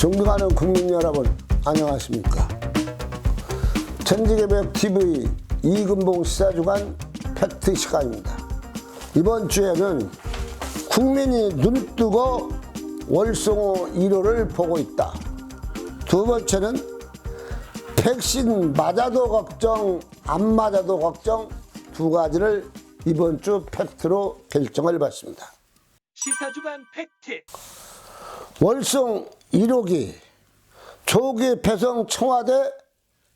존경하는 국민 여러분 안녕하십니까? 전지개벽 TV 이금봉 시사주간 팩트 시간입니다. 이번 주에는 국민이 눈뜨고 월성호 1호를 보고 있다. 두 번째는 백신 맞아도 걱정 안 맞아도 걱정 두 가지를 이번 주 팩트로 결정을 받습니다. 시사주간 팩트. 월성 1호기 조기 배송 청와대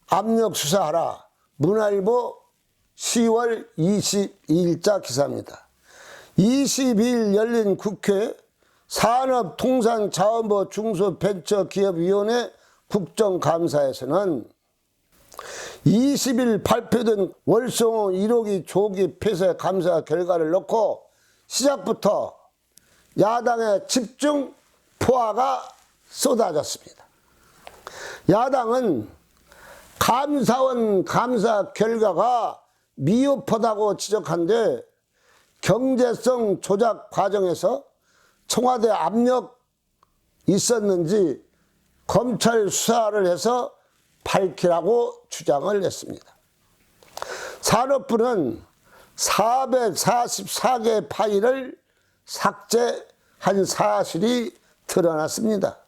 압력 수사하라 문화일보 10월 22일자 기사입니다. 22일 열린 국회 산업통상자원부 중소벤처기업위원회 국정감사에서는 20일 발표된 월성호 1호기 조기 폐쇄 감사 결과를 놓고 시작부터 야당의 집중 포화가 쏟아졌습니다. 야당은 감사원 감사 결과가 미흡하다고 지적한데 경제성 조작 과정에서 청와대 압력 있었는지 검찰 수사를 해서 밝히라고 주장을 했습니다. 산업부는 444개 파일을 삭제한 사실이 드러났습니다.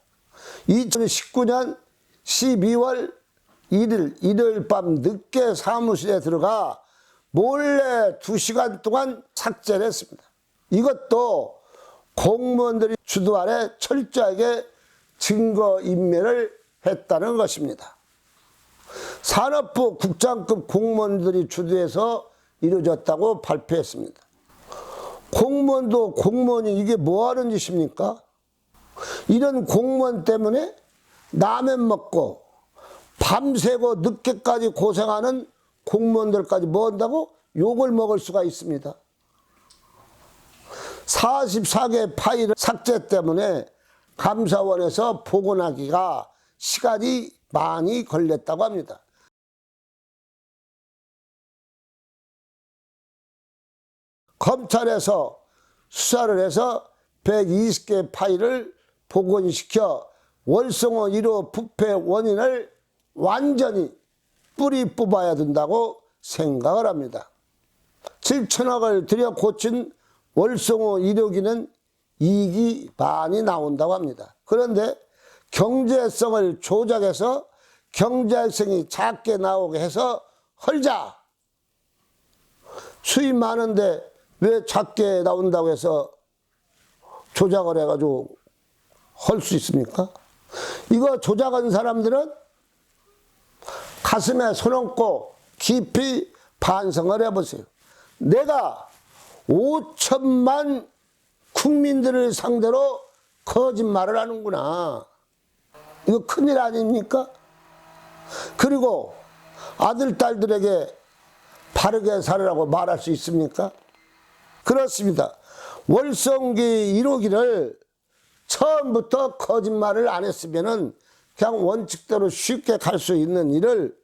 2019년 12월 1일 일요일 밤 늦게 사무실에 들어가 몰래 2시간 동안 삭제를 했습니다. 이것도 공무원들이 주도 아래 철저하게 증거 인멸을 했다는 것입니다. 산업부 국장급 공무원들이 주도해서 이루어졌다고 발표했습니다. 공무원도 공무원이 이게 뭐 하는 짓입니까? 이런 공무원 때문에 라면 먹고 밤새고 늦게까지 고생하는 공무원들까지 뭐 한다고 욕을 먹을 수가 있습니다. 44개 파일 삭제 때문에 감사원에서 복원하기가 시간이 많이 걸렸다고 합니다. 검찰에서 수사를 해서 120개 파일을 복원시켜 월성호 1호 부패 원인을 완전히 뿌리 뽑아야 된다고 생각을 합니다. 7천억을 들여 고친 월성호 1호기는 이익이 많이 나온다고 합니다. 그런데 경제성을 조작해서 경제성이 작게 나오게 해서 헐자 수입 많은데 왜 작게 나온다고 해서 조작을 해가지고 할 수 있습니까? 이거 조작한 사람들은 가슴에 손 얹고 깊이 반성을 해보세요. 내가 5천만 국민들을 상대로 거짓말을 하는구나. 이거 큰일 아닙니까? 그리고 아들, 딸들에게 바르게 살으라고 말할 수 있습니까? 그렇습니다. 월성기 1호기를 처음부터 거짓말을 안 했으면은 그냥 원칙대로 쉽게 갈 수 있는 일을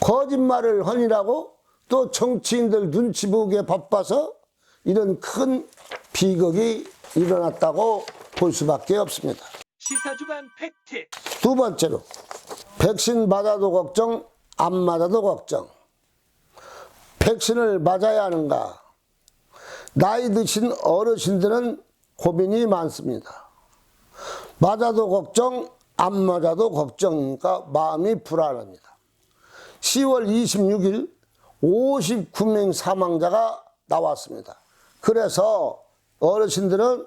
거짓말을 하니라고 또 정치인들 눈치 보기에 바빠서 이런 큰 비극이 일어났다고 볼 수밖에 없습니다. 시사주간 팩트. 두 번째로 백신 맞아도 걱정 안 맞아도 걱정. 백신을 맞아야 하는가? 나이 드신 어르신들은 고민이 많습니다. 맞아도 걱정 안 맞아도 걱정이니까 마음이 불안합니다. 10월 26일 59명 사망자가 나왔습니다. 그래서 어르신들은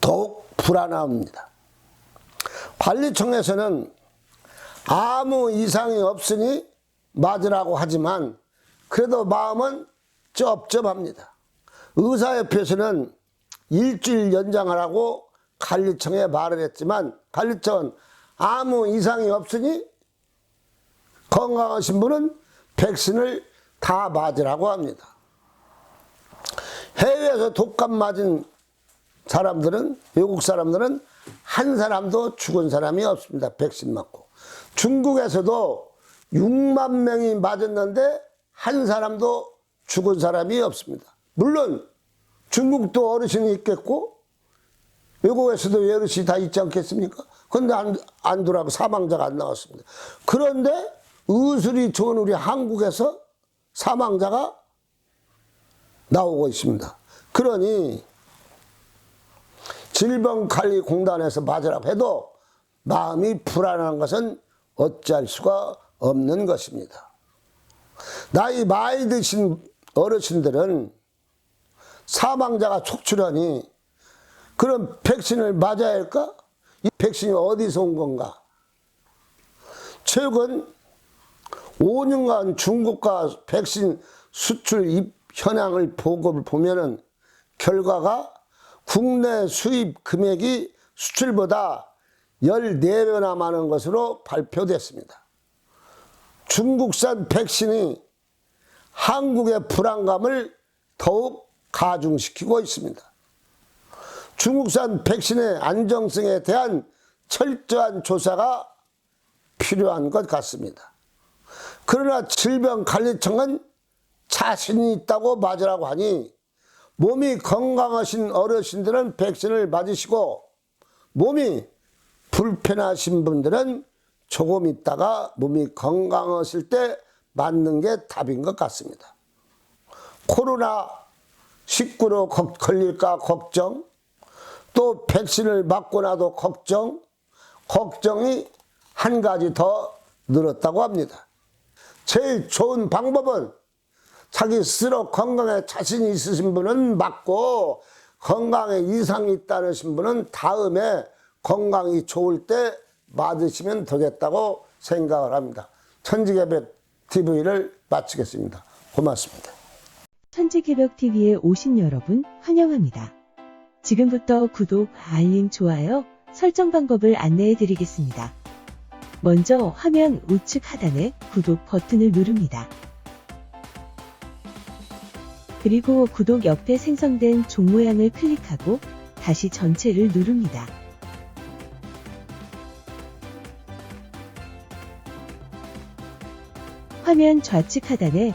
더욱 불안합니다. 관리청에서는 아무 이상이 없으니 맞으라고 하지만 그래도 마음은 쩝쩝합니다. 의사협회에서는 일주일 연장하라고 관리청에 말을 했지만 관리청은 아무 이상이 없으니 건강하신 분은 백신을 다 맞으라고 합니다. 해외에서 독감 맞은 사람들은 외국 사람들은 한 사람도 죽은 사람이 없습니다. 백신 맞고. 중국에서도 6만 명이 맞았는데 한 사람도 죽은 사람이 없습니다. 물론 중국도 어르신이 있겠고 외국에서도 외릇이 다 있지 않겠습니까? 근데 안, 안 들어가고 사망자가 안 나왔습니다. 그런데 의술이 좋은 우리 한국에서 사망자가 나오고 있습니다. 그러니 질병관리공단에서 맞으라고 해도 마음이 불안한 것은 어찌할 수가 없는 것입니다. 나이 많이 드신 어르신들은 사망자가 촉출하니 그럼 백신을 맞아야 할까? 이 백신이 어디서 온 건가? 최근 5년간 중국과 백신 수출 입 현황을 보고를 보면은 결과가 국내 수입 금액이 수출보다 14배나 많은 것으로 발표됐습니다. 중국산 백신이 한국의 불안감을 더욱 가중시키고 있습니다. 중국산 백신의 안정성에 대한 철저한 조사가 필요한 것 같습니다. 그러나 질병관리청은 자신이 있다고 맞으라고 하니 몸이 건강하신 어르신들은 백신을 맞으시고 몸이 불편하신 분들은 조금 있다가 몸이 건강하실 때 맞는 게 답인 것 같습니다. 코로나 19로 걸릴까 걱정, 또 백신을 맞고 나도 걱정, 걱정이 한 가지 더 늘었다고 합니다. 제일 좋은 방법은 자기 스스로 건강에 자신이 있으신 분은 맞고 건강에 이상이 있다는 분은 다음에 건강이 좋을 때 맞으시면 되겠다고 생각을 합니다. 천지개벽 TV를 마치겠습니다. 고맙습니다. 천지개벽 TV에 오신 여러분 환영합니다. 지금부터 구독, 알림, 좋아요, 설정 방법을 안내해 드리겠습니다. 먼저 화면 우측 하단에 구독 버튼을 누릅니다. 그리고 구독 옆에 생성된 종 모양을 클릭하고 다시 전체를 누릅니다. 화면 좌측 하단에